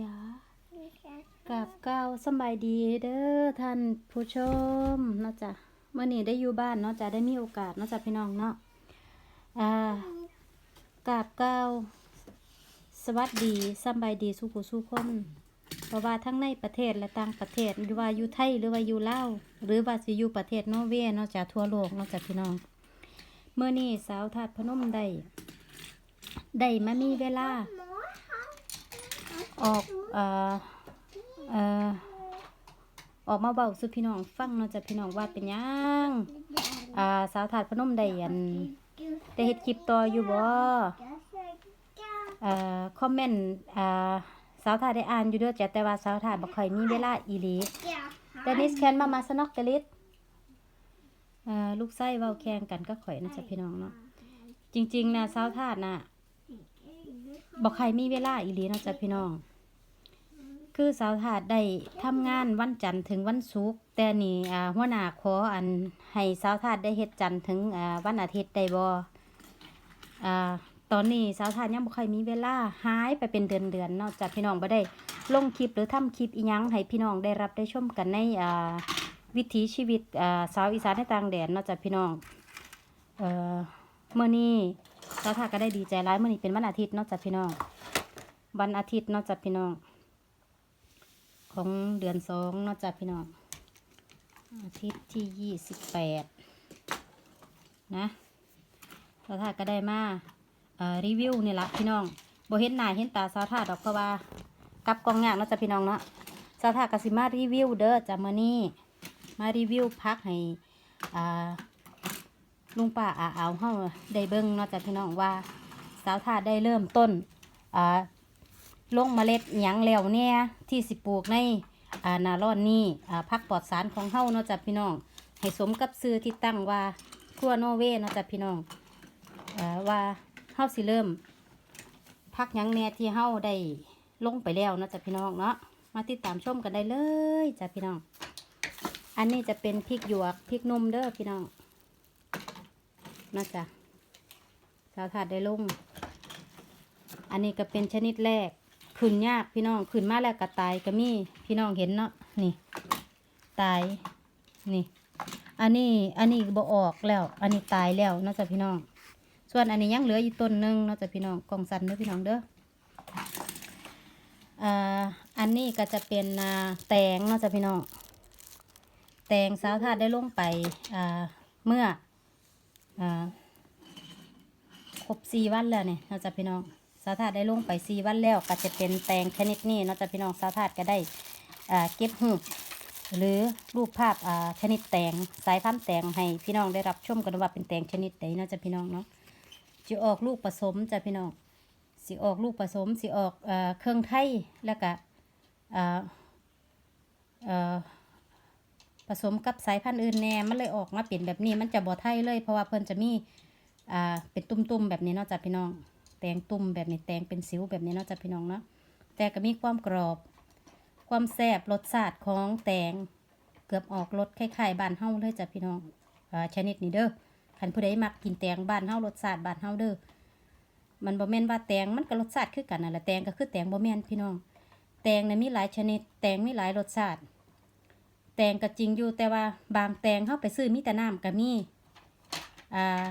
ยากับเก้าสบายดีเด้อท่านผู้ชมเนาะจ้ะเมื่อนี้ได้อยู่บ้านเนาะจ้ะได้มีโอกาสเนาะจ้ะพี่น้องเนาะอ่ากับเก้าสวัสดีสบายดีสุขุสุขคนเพราะว่าทั้งในประเทศและต่างประเทศหรือว่าอยู่ไทยหรือว่าอยู่ลาวหรือว่าสิอยู่ประเทศนอร์เวย์เนาะจ้ะทั่วโลกเนาะจ้ะพี่น้องเมื่อนี้สาวถาดพนมได้ได้มามีเวลา ออกเอ่อเอ่อออกมาเบาสุพี่น้องฟังเนาะจ้ะพี่น้องว่าเป็นยังอ่าสาวถาดพนมได้อันได้เฮ็ดคลิปต่ออยู่บ่เอ่อคอมเมนต์อ่าสาวถาดได้อ่านอยู่เด้อจ้ะแต่ว่าสาวถาดบ่ค่อยมีเวลาอีหลีเดนิสแคนมามาสนอกกะลิดอ่อลูกไส้เว้าแข่งกันก็ข่อยนะจ้ะพี่น้องเนาะจริง ๆนะสาวถาดน่ะบอกใครมีเวลาอีหลีเนาะจ้ะพี่น้อง คือสาวถาดได้ทำงานวันจันทร์ถึงวันศุกร์แต่นี่อ่าหัวหน้าขออันให้สาวถาดได้เฮ็ดจันทร์ถึงอ่าวันอาทิตย์ได้บ่อ่าตอนนี้สาวถาดยังบ่ค่อยมีเวลาหายไปเป็นเดือนเดือนนาะจ้ะพี่น้องบ่ได้ลงคลิปหรือทำคลิปอีหยังให้พี่น้องได้รับได้ชมกันในอ่าวิถีชีวิตอ่าสาวอีสานในต่างแดนนาะจ้ะพี่น้องเอ่อมื้อนี้สาวถาก็ได้ดีใจร้ายเมื่อนี้เป็นวันอาทิตย์นอกจากพี่น้องวันอาทิตย์นอกจากพี่น้อง ของเดือนสองนอกจากพี่น้องอาทิตย์ที่ยี่สิบแปดนะสาวถาก็ได้มาเอ่อรีวิวนี่ละพี่น้องโบเห็นหน้าเห็นตาสาวถาดอกเพราะว่ากับกองงานนอกจากพี่น้องเนาะสาวถากสิมารีวิวเด้อจากมือนี้มารีวิวพักให้ลุงป้าอาเอาเฮาได้เบิ่งนาะจ้ะพี่น้องว่าสาวทาได้เริ่มต้นอ่า ลงเมล็ดหยังแล้วเนี่ยที่สิปลูกในอ่านาร้อนนี้อ่าพักปลอดสารของเฮาเนาะจ้ะพี่น้อง ให้สมกับซื้อที่ตั้งว่าครัวโนเวเนาะจ้ะพี่น้องอ่อว่าเฮาสิเริ่มพักหยังแน่ที่เฮาได้ลงไปแล้วเนาะจ้ะพี่น้องเนาะมาติดตามชมกันได้เลยจ้ะพี่น้อง อันนี้จะเป็นพริกหยวกพริกนุ่มเด้อพี่น้องนะจ๊ะสาวถาดได้ลง อันนี้ก็เป็นชนิดแรก ขึ้นยากพี่น้องขึ้นมาแล้วก็ตายก็มีพี่น้องเห็นเนาะนี่ ตายนี่ อันนี้อันนี้บ่ออกแล้ว อันนี้ตายแล้วนาะจ๊ะพี่น้อง ส่วนอันนี้ยังเหลืออยู่ต้นหนึงนาะจ๊ะพี่น้องกล่องสันเด้อพี่น้องเด้ออ่าอันนี้ก็จะเป็นอ่าแตงนาะจ๊ะพี่น้อง แตงสาวถาดได้ลงไปอ่าเมื่ออ่าครบสี่วันแล้วเนี่ยเราจะพี่น้อง สาธาได้ลงไปสี่วันแล้วก็จะเป็นแตงชนิดนี้เราจะพี่น้องสาธาก็ได้เก็บหูหรือรูปภาพชนิดแตงสายพันธุ์แตงให้พี่น้องได้รับชมกันว่าเป็นแตงชนิดใดเนาะจะพี่น้องเนาะจะออกลูกผสมจะพี่น้องสิออกลูกผสมสิออกอ่าเครื่องไทยแล้วก็ผสมกับสายพันธุ์อื่นแน่มันเลยออกมาเป็นแบบนี้มันจะบ่ไทยเลย เพราะว่าเพิ่นจะมีเป็นตุ่มๆแบบนี้เนาะจ้ะพี่น้อง ตงตุ่มแบบนี้แตงเป็นสิวแบบนี้เนาะจ้ะพี่น้องเนาะแต่ก็มีความกรอบ ความแซ่บรสชาติของแตงเกือบออกรสคล้ายๆบ้านเฮาเลยจ้ะพี่น้องอ่าชนิดนี้เด้อคันผู้ใดมักกินแตงบ้านเฮารสชาติบ้านเฮาเด้อมันบ่แม่นว่าแตงมันก็รสชาติคือกันนั่นแหละแตงก็คือแตงบ่แม่นพี่น้อง แตงเนี่ยมีหลายชนิด แตงมีหลายรสชาติ แตงก็จริงอยู่แต่ว่าบางแตงเข้าไปซื้อมีแต่น้ำก็มีอ่า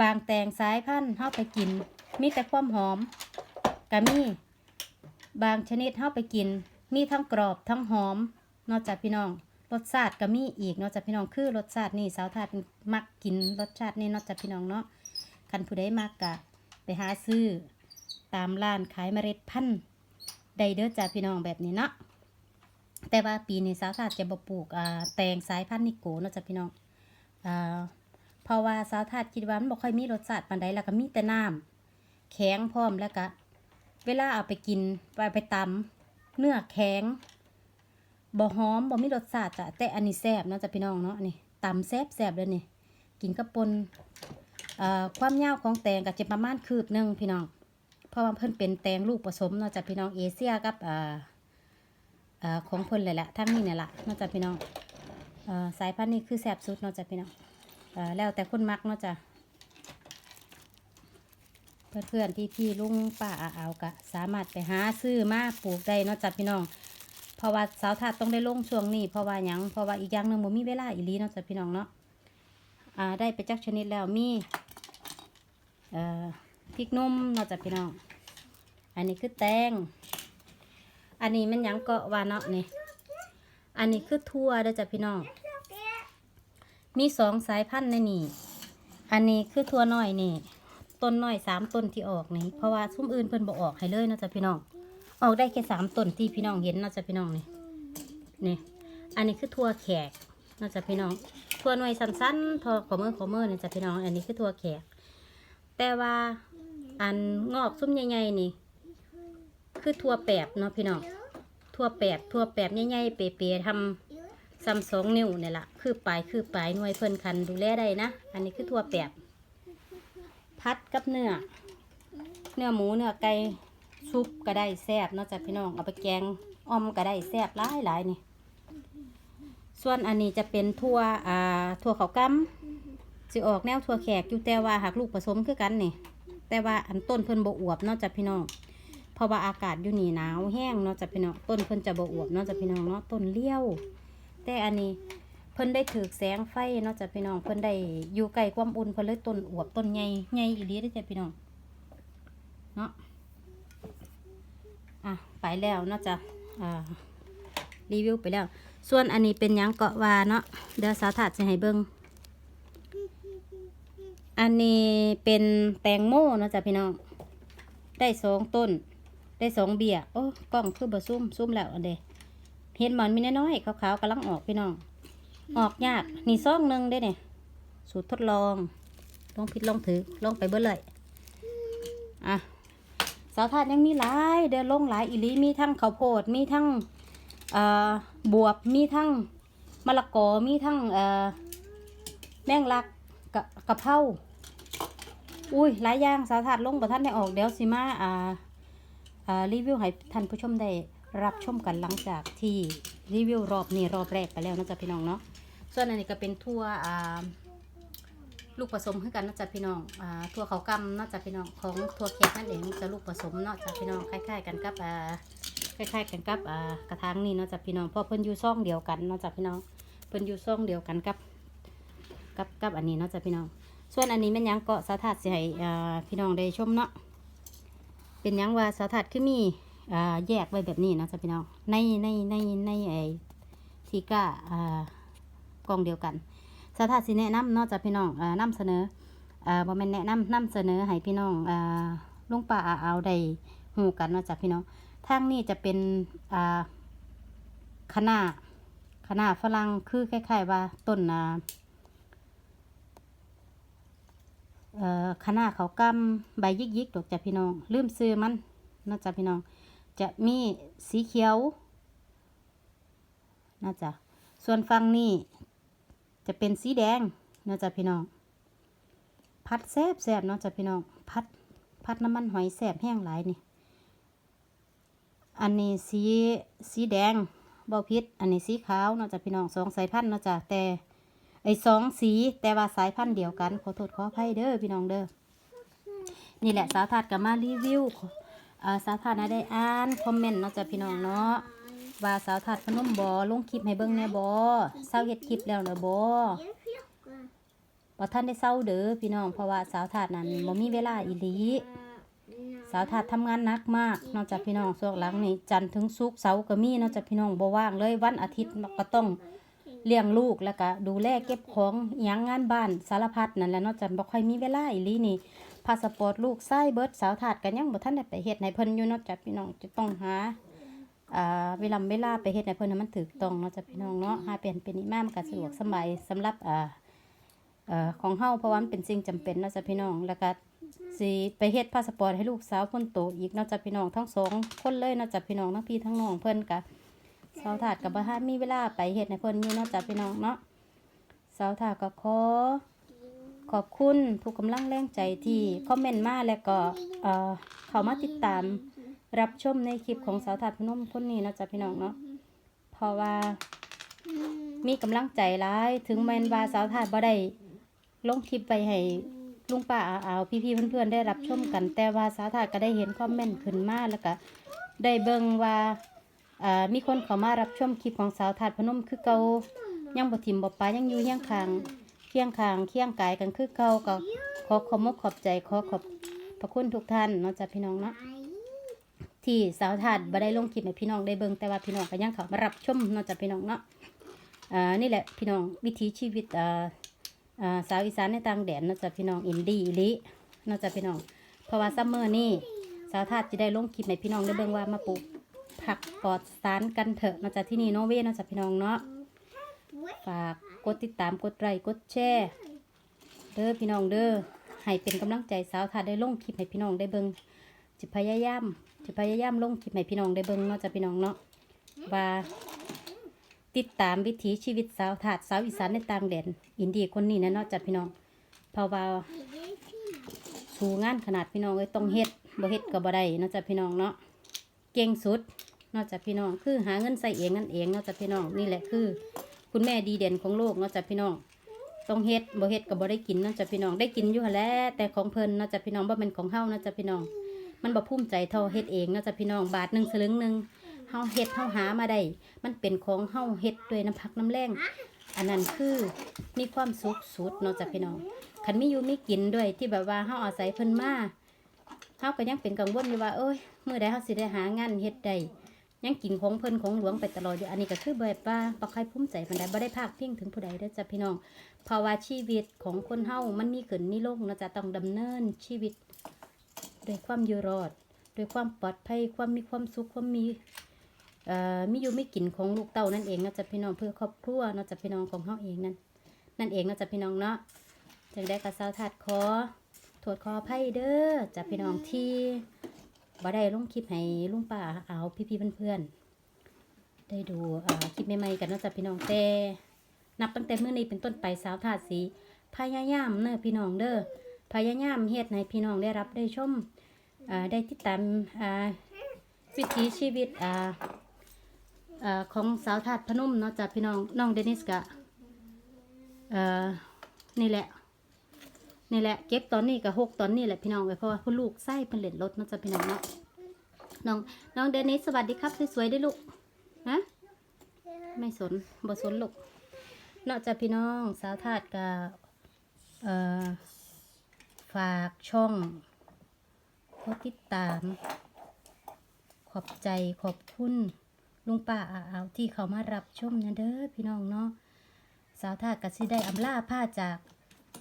บางแตงสายพันธุ์เข้าไปกิน มีแต่ความหอมก็มี บางชนิดเข้าไปกิน มีทั้งกรอบทั้งหอมนอกจากพี่น้องรสชาติก็มีอีกนอกจากพี่น้องคือรสชาตินี่สาวทาดมักกินรสชาตินี่นอกจากพี่น้องเนาะคันผู้ใดมักกะไปหาซื้อตามร้านขายเมล็ดพันธุ์ไดเด้อจ้าพี่น้องแบบนี้เนาะแต่ว่าปีนี้สาวถาดจะบปลูกอ่าแตงสายพันธุ์นิโกนาะจ้ะพี่น้องอ่าเพราะว่าสาวถาดคิดว่ามันบ่ค่อยมีรสชาติปานใดแล้วก็มีแต่น้ำ แข็งพร้อมแล้วก็เวลาเอาไปกินไปไปตำเนื้อแข็งบ่หอมบ่มีรสชาติจ้ะแต่อันนี้แซ่บนาะจ้ะพี่น้องเนาะนี่ตำแซ่บแซ่บเลยนี่กินกับปนอ่าความยาวของแตงก็จะประมาณคืบหนึ่งพี่น้อง เพราะว่าเพิ่นเป็นแตงลูกผสมนาะจ้ะพี่น้องเอเชียกับอ่าเอ่อของเพิ่นเลยแหละทั้งนี้เนี่ยละนอกจากพี่น้องออสายพันธุ์นี้คือแซ่บสุดนอกจากพี่น้องออแล้วแต่คนมักนาะจ้ะ เพื่อนเพื่อนพี่พี่ลุงป้าอาเอากะ สามารถไปหาซื้อมาปลูกได้นาะจ้ะพี่น้อง เพราะว่าสาวถาดต้องได้ลงช่วงนี้เพราะว่ายังเพราะว่าอีกอย่างหนึ่งบ่มีเวลาอีลีเนาะจ้ะพี่น้องเนาะอ่าได้ไปจักชนิดแล้วมีเอ่อพริกนุ่มเนาะจ้ะพี่น้อง อันนี้คือแตงอันนี้มันยังเกาะว่าเนาะนี่อันนี้คือทั่วเด้อจ้ะพี่น้อง มีสองสายพันธุ์ในนี่ อันนี้คือทั่วน้อยนี่ ต้นน้อยสามต้นที่ออกนี่เพราะว่าซุ้มอื่นเพิ่นบอกออกให้เลยนาะจ้ะพี่น้อง ออกได้แค่สามต้นที่พี่น้องเห็นนาะจ้ะพี่น้องนี่นี่อันนี้คือทั่วแขกนาะจ้ะพี่น้องทั่วหน่วยสั้นๆทอขอมือขอมือเนี่ยจ้ะพี่น้อง อันนี้คือทั่วแขก แต่ว่าอันงอกซุ้มใหญ่ๆนี่ คือทั่วแปบเนาะพี่น้องทั่วแปบทั่วแปบใหญ่ๆเปๆทำซ้ำสองนิ้วเนี่ยละคือปลายคือปลายหน่วยเพิ่นคันดูแลได้นะ อันนี้คือทั่วแปบ พัดกับเนื้อ เนื้อหมูเนื้อไก่ซุปก็ได้แซ่บเนาะจ้ะพี่น้องเอาไปแกงออมก็ได้แซ่บหลายหลายๆนี่ ส่วนอันนี้จะเป็นทั่วอ่าทั่วเขาวกำสิออกแนวทั่วแขกอยู่แต่ว่าหากลูกผสมคือกันนี่ แต่ว่าอันต้นเพิ่นบ่อวบเนาะจ้ะพี่น้องเพราะว่าอากาศอยู่นี่หนาวแห้งเนาะจ้ะพี่น้องต้นเพิ่นจะบ่อวบเนาะจ้ะพี่น้องเนาะต้นเลี้ยว แต่อันนี้เพิ่นได้ถือแสงไฟเนาะจ้ะพี่น้องเพิ่นได้อยู่ใกล้ความอุ่นเพิ่นเลยต้นอวบต้นใหญ่ใหญ่อีหลีเด้จ้ะพี่น้องเนาะอะไปแล้วเนาะจ้ะอ่ารีวิวไปแล้ว ส่วนอันนี้เป็นยังเกาะวาเนาะเดี๋ยวสาถาดจะให้เบิ่งอันนี้เป็นแตงโมเนาะจ้ะพี่น้อง ได้สองต้น ได้สองเบียโอ้กล้องคือบะซุ่มซุ่มแล้วอันเดเห็นหมอนมีน้อยๆขาวๆกำลังออกพี่น้อง ออกยากนี่ซองหนึ่งได้เนี่ยสูตรทดลองลองผิดลองถือลองไปเบิ่เลยอะสาวทาดยังมีหลายเดินลงหลายอีหลีมีทั้งข้าวโพดมีทั้งบวบมีทั้งมะละกอมีทั้งแมงลักกะกะเพราอุ้ยหลายอย่างสาวทาดลงประท่านได้ออกเดี๋ยวสิมาอ่าอ่ารีวิวให้ท่านผู้ชมได้รับชมกันหลังจากที่รีวิวรอบนี้รอบแรกไปแล้วนะจ๊ะพี่น้องเนาะ ส่วนอันนี้ก็เป็นทั่วอ่าลูกผสมคือกันนะจ๊ะพี่น้องอ่าทั่วเขาวกำเนะจ๊ะพี่น้องของทั่วแขกนั่นเองจะลูกผสมเนาะจ๊ะพี่น้องคล้ายๆกันกับอ่าคล้ายๆกันกับอ่ากระถางนี่เนาะจ๊ะพี่น้องเพราะเพิ่นอยู่ซ่องเดียวกันเนาะจ๊ะพี่น้องเพิ่นอยู่ซ่องเดียวกันกับกับกับอันนี้เนาะจ๊ะพี่น้อง ส่วนอันนี้แม่นยังเกาะสาถัดสิให้อ่าพี่น้องได้ชมเนาะเป็นยังว่าสาถัดคือมีอ่าแยกไว้แบบนี้เนาะจ๊ะพี่น้องในในในในไอ้ทีก้าอ่า กล่องเดียวกันสถานสิแนะนำนอกจากพี่น้องอ่านำเสนออ่าบ่แม่นแนะนำนำเสนอให้พี่น้องอลุงป้าเอาได้ฮู้กันนอกจากพี่น้องทางนี้จะเป็นอ่าคะน้าคะฝรั่งคือคล้ายๆว่าต้นอ่าเอ่อคะเขากำใบยิกๆดอกจ้ะพี่น้องลืมซื้อมันนอกจากพี่น้อง จะมีสีเขียวนะจ๊ะส่วนฝั่งนี้ จะเป็นสีแดงเนาะจ้ะพี่น้องพัดแซบแซบเนาะจ้ะพี่น้องพัดพัดน้ำมันหอยแซบแห้งหลายนี่อันนี้สีสีแดงเบาพิษอันนี้สีขาวเนาะจ้ะพี่น้องสองสายพันธุ์เนาะจ้ะแต่ไอ้สองสีแต่ว่าสายพันธุ์เดียวกันขอโทษขออภัยเด้อพี่น้องเด้อนี่แหละสาวทัดกับมารีวิวอ่าสาวทัดนะได้อ่านคอมเมนต์เนาะจ้ะพี่น้องเนาะ ว่าสาวทัดพนมบอลงคลิปให้เบิ่งแน่บอเศร้าเฮ็ดคลิปแล้วเด้อบอบ่ท่านได้เศร้าเด้อพี่น้องเพราะว่าสาวทัดนั้นบ่มีเวลาอีหลีสาวทัดทำงานหนักมาก นอกจากพี่น้องช่วงหลังนี่จันทร์ถึงศุกร์เสาร์ก็มีนอกจากพี่น้องบ่ว่างเลยวันอาทิตย์ก็ต้องเลี้ยงลูกแล้วก็ดูแลเก็บของหยังงานบ้านสารพัดนั่นแหละนอกจากบ่ค่อยมีเวลาอีหลีนี่พาสปอร์ตลูกไส้เบิดสาวทัดก็ยังบ่ทันได้ไปเฮ็ดให้เพิ่นอยู่นอกจากพี่น้องจะต้องหา อ่าเวลาเวลาไปเฮ็ดให้เพิ่นให้มันถูกต้องเนาะจ้ะพี่น้องเนาะหาเป็นเป็นอิหมามก็สะดวกสบายสำหรับอ่าเอ่อของเฮาเพราะว่ามันเป็นสิ่งจำเป็นเนาะจ้ะพี่น้องแล้วก็สิไปเฮ็ดพาสปอร์ตให้ลูกสาวคนโตอีกเนาะจ้ะพี่น้องทั้งสองคนเลยเนาะจ้ะพี่น้องทั้งพี่ทั้งน้องเพิ่นก็สาวถาดก็บ่ทันมีเวลาไปเฮ็ดให้เพิ่นอยู่เนาะจ้ะพี่น้องเนาะสาวถาดก็ขอ ขอบคุณทุกกำลังแรงใจที่คอมเมนต์มาแล้วก็เอ่อเข้ามาติดตาม รับชมในคลิปของสาวถาดพนมคนนี้เนาะจ๊ะพี่น้องเนาะเพราะว่ามีกำลังใจร้ายถึงแม้นว่าสาวถาดบ่ได้ลงคลิปไปให้ลุงป้าอาเอาพี่ๆเพื่อนๆได้รับชมกัน แต่ว่าสาวถาดก็ได้เห็นคอมเมนต์ขึ้นมาแล้วก็ได้เบิ่งว่าอ่ามีคนเข้ามารับชมคลิปของสาวถาดพนมคือเก่ายังบ่ถิ่มบ่ปายังอยู่เคียงข้างเคียงข้างเคียงกายกันคือเก่าก็ขอขอบมกขอบใจขอขอบพระคุณทุกท่านเนาะจ้ะพี่น้องเนาะ ที่สาวถาดบ่ได้ลงคลิปให้พี่น้องได้เบิ่งแต่ว่าพี่น้องก็ยังเขามารับชมนอกจากพี่น้องเนาะอ่านี่แหละพี่น้องวิถีชีวิตอ่าอ่าสาวอีสานในต่างแดนนอกจากพี่น้องอินดี้อีลินอกจากพี่น้องเพราะว่าซัมเมอร์นี่สาวถาดจะได้ลงคลิปให้พี่น้องได้เบิ่งว่ามาปลูกผักปลอดสารกันเถอะนอกจากที่นี่โนเวเนอกจากพี่น้องเนาะฝากกดติดตามกดไลค์กดแชร์เด้อพี่น้องเด้อให้เป็นกำลังใจสาวถาดได้ลงคลิปให้พี่น้องได้เบิ่ง จะพยายามจะพยายามลงคลิปให้พี่น้องได้เบิ่งเนาะจ้ะพี่น้องเนาะว่าติดตามวิถีชีวิตสาวถาดสาวอีสานในต่างแดนอินเดียคนนี้นะเนาะจ้ะพี่น้องเพราะว่าสู้งานขนาดพี่น้องเลยต้องเฮ็ดบ่เฮ็ดก็บ่ได้เนาะจ้ะพี่น้องเนาะเก่งสุดเนาะจ้ะพี่น้องคือหาเงินใส่เองนั่นเองเนาะจ้ะพี่น้องนี่แหละคือ คุณแม่ดีเด่นของโลกเนาะจ้ะพี่น้องต้องเฮ็ดบ่เฮ็ดก็บ่ได้กินเนาะจ้ะพี่น้องได้กินอยู่แหละแต่ของเพิ่นเนาะจ้ะพี่น้องบ่แม่นของเฮาเนาะจ้ะพี่น้อง มันบ่ภูมิใจเท่าเฮ็ดเองนะจ้ะพี่น้องบาทหนึ่งสลึงหนึ่งเฮาเฮ็ดเฮาหามาได้มันเป็นของเฮาเฮ็ดด้วยน้ำพักน้ำแรงอันนั้นคือมีความสุขสุดเนาะจ้ะพี่น้องคันมีอยู่มีกินด้วยที่แบบว่าเฮาอาศัยเพิ่นมาเฮาก็ยังเป็นกังวลอยู่ว่าเอ้ยเมื้อใดเฮาสิได้หางานเฮ็ดได้ยังกินของเพิ่นของหลวงไปตลอดอยู่อันนี้ก็คือแบบว่าบ่ใครภูมิใจปานใดบ่ได้พากพิงถึงผู้ใดเด้อจ้ะพี่น้องเพราะว่าชีวิตของคนเฮามันมีขึ้นมีลงเนาะจ้ะต้องดำเนินชีวิต ด้วยความอยู่รอดด้วยความปลอดภัยความมีความสุขความมีเอ่อมีอยู่ไม่กินของลูกเต้านั่นเองเนาะจ๊ะพี่น้องเพื่อครอบครัวเนาะจ๊ะพี่น้องของเฮาเองนั่นนั่นเองเนาะจ๊ะพี่น้องเนาะจึงได้กระสาวถาดขอโทษขออภัยเด้อจ้ะพี่น้องที่บ่ได้ลงคลิปให้ลุงป้าเอาพี่ๆเพื่อนๆได้ดูอ่อคลิปใหม่ๆกันเนาะจ๊ะพี่น้องแต่นับตั้งแต่มื้อนี้เป็นต้นไปสาวถาดสีพยายามเน้อพี่น้องเด้อ พยายามเฮ็ดให้พี่น้องได้รับได้ชมได้ติดตามวิถีชีวิตของสาวถาดพนมเนาะจากพี่น้องน้องเดนิสกะนี่แหละนี่แหละเก็บตอนนี้กับหกตอนนี้แหละพี่น้องเลยเพราะว่าคุณลูกไส้เป็นเหล็ดรถเนาะจากพี่น้องเนาะน้องน้องเดนิสสวัสดีครับสวยๆได้ลูกฮะไม่สนบ่สนลูกเนาะจากพี่น้องสาวถาดกับเอ่อ ฝากช่องขอติดตาม ขอบใจขอบคุณลุงป้าอาเอาที่เขามารับชมนะเด้อพี่น้องเนาะสาวท่ากสิได้อำลาผ้าจาก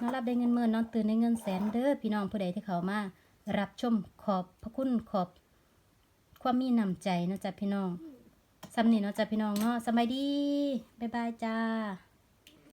น้องรับได้เงินเมื่นน้องตื่นได้เงินแสนเด้อพี่น้องผู้ใดที่เขามารับชมขอบพระคุณขอบ ความมีน้ำใจนะจ๊ะพี่น้องสำนีเนาะจ๊ะพี่น้องเนาะสบายดีบ๊ายบายจ้า